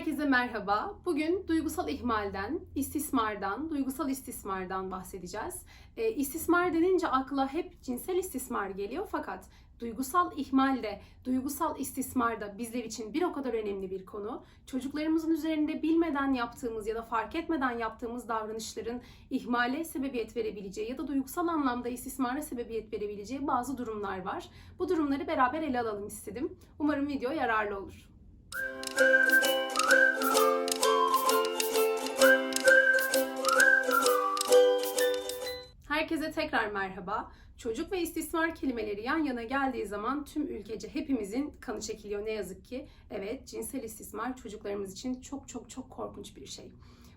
Herkese merhaba. Bugün duygusal ihmalden, istismardan, duygusal istismardan bahsedeceğiz. E, istismar denince akla hep cinsel istismar geliyor fakat duygusal ihmal de, duygusal istismar da bizler için bir o kadar önemli bir konu. Çocuklarımızın üzerinde bilmeden yaptığımız ya da fark etmeden yaptığımız davranışların ihmale sebebiyet verebileceği ya da duygusal anlamda istismara sebebiyet verebileceği bazı durumlar var. Bu durumları beraber ele alalım istedim. Umarım video yararlı olur. Herkese tekrar merhaba. Çocuk ve istismar kelimeleri yan yana geldiği zaman tüm ülkece hepimizin kanı çekiliyor ne yazık ki. Evet, cinsel istismar çocuklarımız için çok çok çok korkunç bir şey.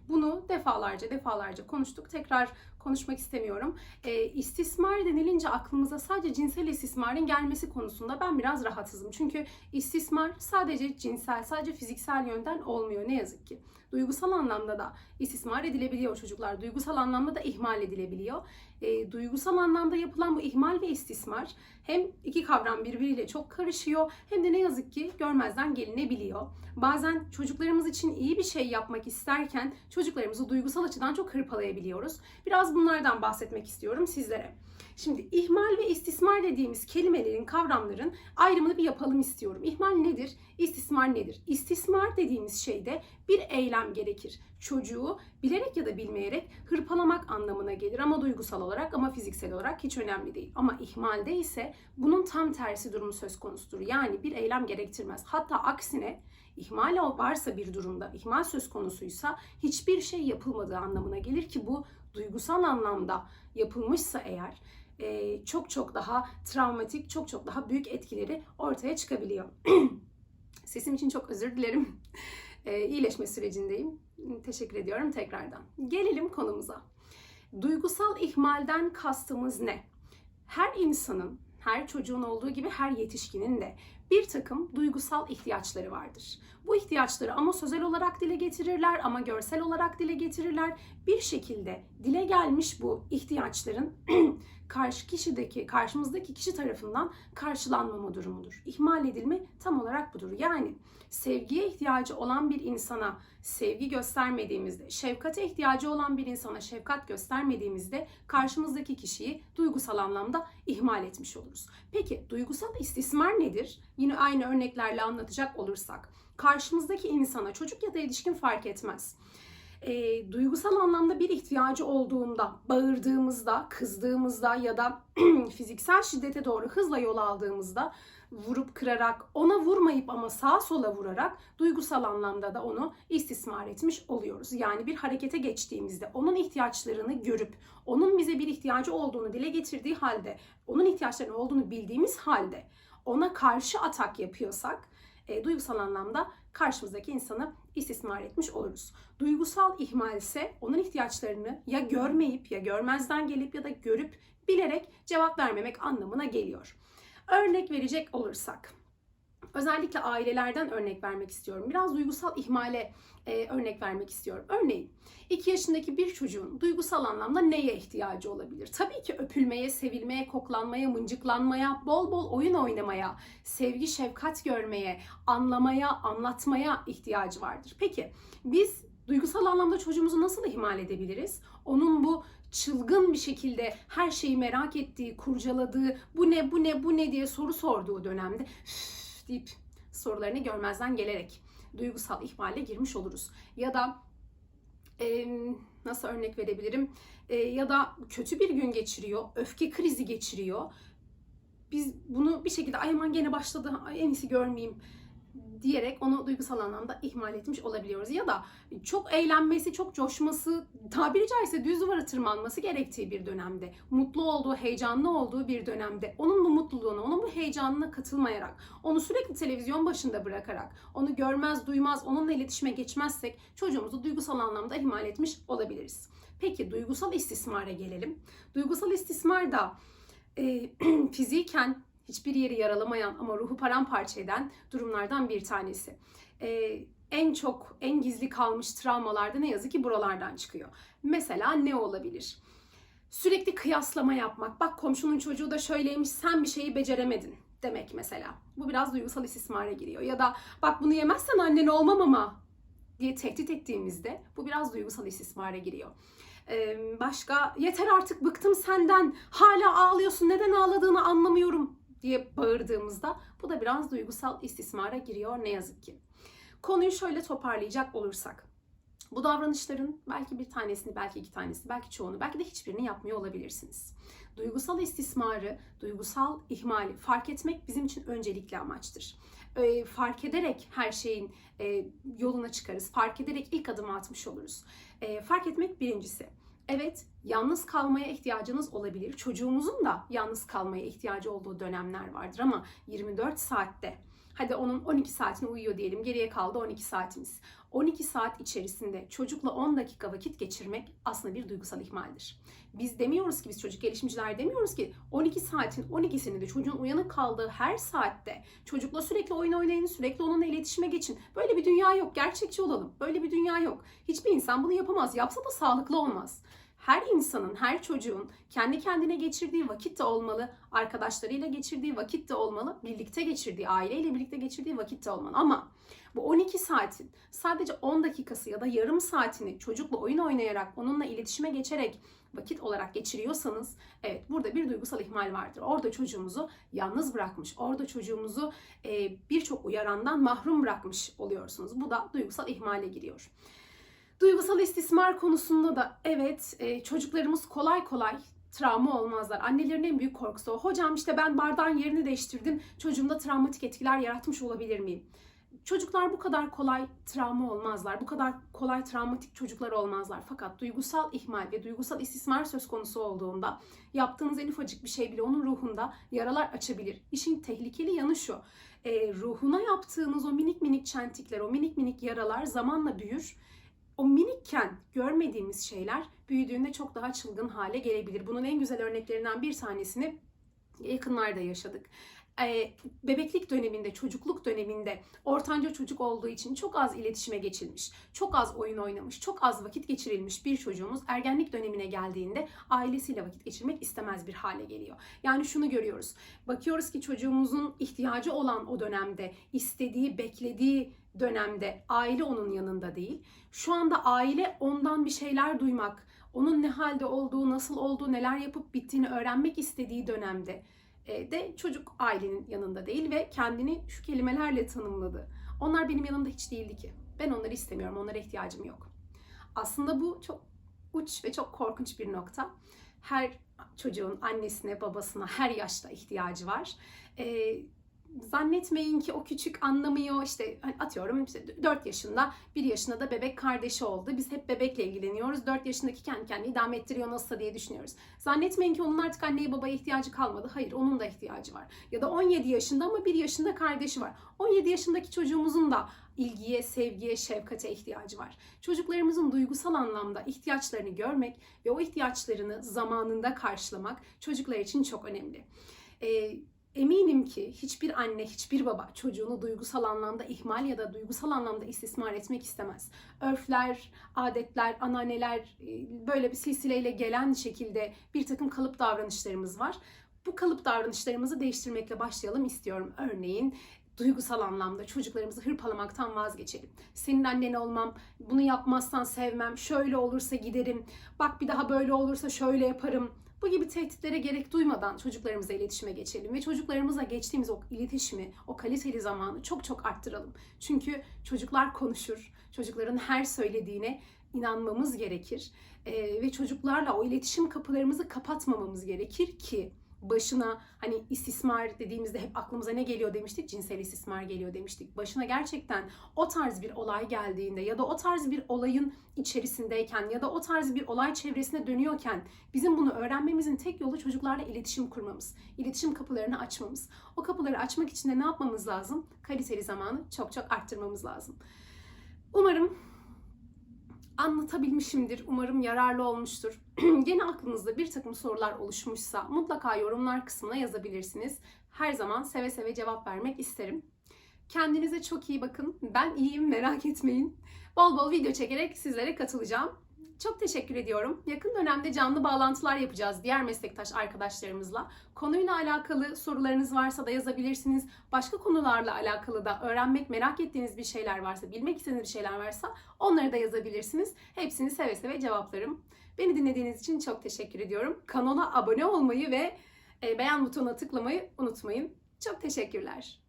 Bunu defalarca defalarca konuştuk. Tekrar konuşmak istemiyorum. E, istismar denilince aklımıza sadece cinsel istismarın gelmesi konusunda ben biraz rahatsızım. Çünkü istismar sadece cinsel, sadece fiziksel yönden olmuyor ne yazık ki. Duygusal anlamda da istismar edilebiliyor çocuklar. Duygusal anlamda da ihmal edilebiliyor. E, duygusal anlamda yapılan bu ihmal ve istismar hem iki kavram birbiriyle çok karışıyor hem de ne yazık ki görmezden gelinebiliyor. Bazen çocuklarımız için iyi bir şey yapmak isterken çocuklarımızı duygusal açıdan çok hırpalayabiliyoruz. Biraz bunlardan bahsetmek istiyorum sizlere. Şimdi ihmal ve istismar dediğimiz kelimelerin, kavramların ayrımını bir yapalım istiyorum. İhmal nedir? İstismar nedir? İstismar dediğimiz şeyde bir eylem gerekir. Çocuğu bilerek ya da bilmeyerek hırpalamak anlamına gelir ama duygusal olarak ama fiziksel olarak hiç önemli değil. Ama ihmalde ise bunun tam tersi durumu söz konusudur. Yani bir eylem gerektirmez. Hatta aksine ihmal varsa bir durumda, ihmal söz konusuysa hiçbir şey yapılmadığı anlamına gelir ki bu duygusal anlamda yapılmışsa eğer e, çok çok daha travmatik, çok çok daha büyük etkileri ortaya çıkabiliyor. Sesim için çok özür dilerim. E, iyileşme sürecindeyim. Teşekkür ediyorum tekrardan. Gelelim konumuza. Duygusal ihmalden kastımız ne? Her insanın, her çocuğun olduğu gibi her yetişkinin de bir takım duygusal ihtiyaçları vardır. Bu ihtiyaçları ama sözel olarak dile getirirler ama görsel olarak dile getirirler. Bir şekilde dile gelmiş bu ihtiyaçların karşı kişideki, karşımızdaki kişi tarafından karşılanmama durumudur. İhmal edilme tam olarak budur. Yani sevgiye ihtiyacı olan bir insana sevgi göstermediğimizde, şefkate ihtiyacı olan bir insana şefkat göstermediğimizde karşımızdaki kişiyi duygusal anlamda ihmal etmiş oluruz. Peki duygusal istismar nedir? Yine aynı örneklerle anlatacak olursak, karşımızdaki insana çocuk ya da yetişkin fark etmez e, duygusal anlamda bir ihtiyacı olduğunda, bağırdığımızda, kızdığımızda ya da fiziksel şiddete doğru hızla yol aldığımızda vurup kırarak, ona vurmayıp ama sağa sola vurarak duygusal anlamda da onu istismar etmiş oluyoruz. Yani bir harekete geçtiğimizde onun ihtiyaçlarını görüp, onun bize bir ihtiyacı olduğunu dile getirdiği halde, onun ihtiyaçlarının olduğunu bildiğimiz halde ona karşı atak yapıyorsak, e, duygusal anlamda karşımızdaki insanı istismar etmiş oluruz. Duygusal ihmal ise onun ihtiyaçlarını ya görmeyip ya görmezden gelip ya da görüp bilerek cevap vermemek anlamına geliyor. Örnek verecek olursak özellikle ailelerden örnek vermek istiyorum. Biraz duygusal ihmale e, örnek vermek istiyorum. Örneğin 2 yaşındaki bir çocuğun duygusal anlamda neye ihtiyacı olabilir? Tabii ki öpülmeye, sevilmeye, koklanmaya, mıncıklanmaya, bol bol oyun oynamaya, sevgi, şefkat görmeye, anlamaya, anlatmaya ihtiyacı vardır. Peki biz duygusal anlamda çocuğumuzu nasıl ihmal edebiliriz? Onun bu çılgın bir şekilde her şeyi merak ettiği, kurcaladığı, bu ne, bu ne, bu ne diye soru sorduğu dönemde üf deyip sorularını görmezden gelerek duygusal ihmale girmiş oluruz. Ya da e, nasıl örnek verebilirim? E, ya da kötü bir gün geçiriyor, öfke krizi geçiriyor. Biz bunu bir şekilde ay aman gene başladı, ay en iyisi görmeyeyim diyerek onu duygusal anlamda ihmal etmiş olabiliyoruz. Ya da çok eğlenmesi, çok coşması, tabiri caizse düz duvara tırmanması gerektiği bir dönemde, mutlu olduğu, heyecanlı olduğu bir dönemde, onun bu mutluluğuna, onun bu heyecanına katılmayarak, onu sürekli televizyon başında bırakarak, onu görmez, duymaz, onunla iletişime geçmezsek çocuğumuzu duygusal anlamda ihmal etmiş olabiliriz. Peki duygusal istismara gelelim. Duygusal istismar da e, fiziken hiçbir yeri yaralamayan ama ruhu paramparça eden durumlardan bir tanesi. Ee, en çok, en gizli kalmış travmalarda ne yazık ki buralardan çıkıyor. Mesela ne olabilir? Sürekli kıyaslama yapmak. Bak komşunun çocuğu da şöyleymiş, sen bir şeyi beceremedin demek mesela. Bu biraz duygusal istismara giriyor. Ya da bak bunu yemezsen annen olmam ama diye tehdit ettiğimizde bu biraz duygusal istismara giriyor. Ee, başka yeter artık bıktım senden hala ağlıyorsun neden ağladığını anlamıyorum diye bağırdığımızda bu da biraz duygusal istismara giriyor ne yazık ki. Konuyu şöyle toparlayacak olursak. Bu davranışların belki bir tanesini, belki iki tanesini, belki çoğunu, belki de hiçbirini yapmıyor olabilirsiniz. Duygusal istismarı, duygusal ihmali fark etmek bizim için öncelikli amaçtır. Ee, fark ederek her şeyin e, yoluna çıkarız. Fark ederek ilk adımı atmış oluruz. Ee, fark etmek birincisi. Evet, yalnız kalmaya ihtiyacınız olabilir. Çocuğumuzun da yalnız kalmaya ihtiyacı olduğu dönemler vardır ama 24 saatte Hadi onun 12 saatini uyuyor diyelim. Geriye kaldı 12 saatimiz. 12 saat içerisinde çocukla 10 dakika vakit geçirmek aslında bir duygusal ihmaldir. Biz demiyoruz ki biz çocuk gelişimciler demiyoruz ki 12 saatin 12'sini de çocuğun uyanık kaldığı her saatte çocukla sürekli oyun oynayın, sürekli onunla iletişime geçin. Böyle bir dünya yok. Gerçekçi olalım. Böyle bir dünya yok. Hiçbir insan bunu yapamaz. Yapsa da sağlıklı olmaz her insanın, her çocuğun kendi kendine geçirdiği vakit de olmalı, arkadaşlarıyla geçirdiği vakit de olmalı, birlikte geçirdiği, aileyle birlikte geçirdiği vakit de olmalı. Ama bu 12 saatin sadece 10 dakikası ya da yarım saatini çocukla oyun oynayarak, onunla iletişime geçerek vakit olarak geçiriyorsanız evet burada bir duygusal ihmal vardır. Orada çocuğumuzu yalnız bırakmış, orada çocuğumuzu e, birçok uyarandan mahrum bırakmış oluyorsunuz. Bu da duygusal ihmale giriyor. Duygusal istismar konusunda da evet e, çocuklarımız kolay kolay travma olmazlar. Annelerin en büyük korkusu o. Hocam işte ben bardağın yerini değiştirdim. Çocuğumda travmatik etkiler yaratmış olabilir miyim? Çocuklar bu kadar kolay travma olmazlar. Bu kadar kolay travmatik çocuklar olmazlar. Fakat duygusal ihmal ve duygusal istismar söz konusu olduğunda yaptığınız en ufacık bir şey bile onun ruhunda yaralar açabilir. İşin tehlikeli yanı şu. E, ruhuna yaptığınız o minik minik çentikler, o minik minik yaralar zamanla büyür o minikken görmediğimiz şeyler büyüdüğünde çok daha çılgın hale gelebilir. Bunun en güzel örneklerinden bir tanesini yakınlarda yaşadık. Ee, bebeklik döneminde, çocukluk döneminde ortanca çocuk olduğu için çok az iletişime geçilmiş, çok az oyun oynamış, çok az vakit geçirilmiş bir çocuğumuz ergenlik dönemine geldiğinde ailesiyle vakit geçirmek istemez bir hale geliyor. Yani şunu görüyoruz. Bakıyoruz ki çocuğumuzun ihtiyacı olan o dönemde istediği, beklediği dönemde aile onun yanında değil. Şu anda aile ondan bir şeyler duymak, onun ne halde olduğu, nasıl olduğu, neler yapıp bittiğini öğrenmek istediği dönemde e, de çocuk ailenin yanında değil ve kendini şu kelimelerle tanımladı. Onlar benim yanımda hiç değildi ki. Ben onları istemiyorum, onlara ihtiyacım yok. Aslında bu çok uç ve çok korkunç bir nokta. Her çocuğun annesine, babasına her yaşta ihtiyacı var. Ee, zannetmeyin ki o küçük anlamıyor işte hani atıyorum işte 4 yaşında 1 yaşında da bebek kardeşi oldu. Biz hep bebekle ilgileniyoruz. 4 yaşındaki kendi kendini idame ettiriyor nasılsa diye düşünüyoruz. Zannetmeyin ki onun artık anneye babaya ihtiyacı kalmadı. Hayır onun da ihtiyacı var. Ya da 17 yaşında ama 1 yaşında kardeşi var. 17 yaşındaki çocuğumuzun da ilgiye, sevgiye, şefkate ihtiyacı var. Çocuklarımızın duygusal anlamda ihtiyaçlarını görmek ve o ihtiyaçlarını zamanında karşılamak çocuklar için çok önemli. Ee, Eminim ki hiçbir anne, hiçbir baba çocuğunu duygusal anlamda ihmal ya da duygusal anlamda istismar etmek istemez. Örfler, adetler, ananeler e, böyle bir silsileyle gelen şekilde bir takım kalıp davranışlarımız var. Bu kalıp davranışlarımızı değiştirmekle başlayalım istiyorum. Örneğin duygusal anlamda çocuklarımızı hırpalamaktan vazgeçelim. Senin annen olmam, bunu yapmazsan sevmem, şöyle olursa giderim, bak bir daha böyle olursa şöyle yaparım bu gibi tehditlere gerek duymadan çocuklarımıza iletişime geçelim ve çocuklarımızla geçtiğimiz o iletişimi, o kaliteli zamanı çok çok arttıralım. Çünkü çocuklar konuşur. Çocukların her söylediğine inanmamız gerekir. Ee, ve çocuklarla o iletişim kapılarımızı kapatmamamız gerekir ki başına hani istismar dediğimizde hep aklımıza ne geliyor demiştik? Cinsel istismar geliyor demiştik. Başına gerçekten o tarz bir olay geldiğinde ya da o tarz bir olayın içerisindeyken ya da o tarz bir olay çevresine dönüyorken bizim bunu öğrenmemizin tek yolu çocuklarla iletişim kurmamız. İletişim kapılarını açmamız. O kapıları açmak için de ne yapmamız lazım? Kaliteli zamanı çok çok arttırmamız lazım. Umarım anlatabilmişimdir. Umarım yararlı olmuştur. Gene aklınızda bir takım sorular oluşmuşsa mutlaka yorumlar kısmına yazabilirsiniz. Her zaman seve seve cevap vermek isterim. Kendinize çok iyi bakın. Ben iyiyim merak etmeyin. Bol bol video çekerek sizlere katılacağım. Çok teşekkür ediyorum. Yakın dönemde canlı bağlantılar yapacağız diğer meslektaş arkadaşlarımızla. Konuyla alakalı sorularınız varsa da yazabilirsiniz. Başka konularla alakalı da öğrenmek, merak ettiğiniz bir şeyler varsa, bilmek istediğiniz bir şeyler varsa onları da yazabilirsiniz. Hepsini seve seve cevaplarım. Beni dinlediğiniz için çok teşekkür ediyorum. Kanala abone olmayı ve e, beğen butonuna tıklamayı unutmayın. Çok teşekkürler.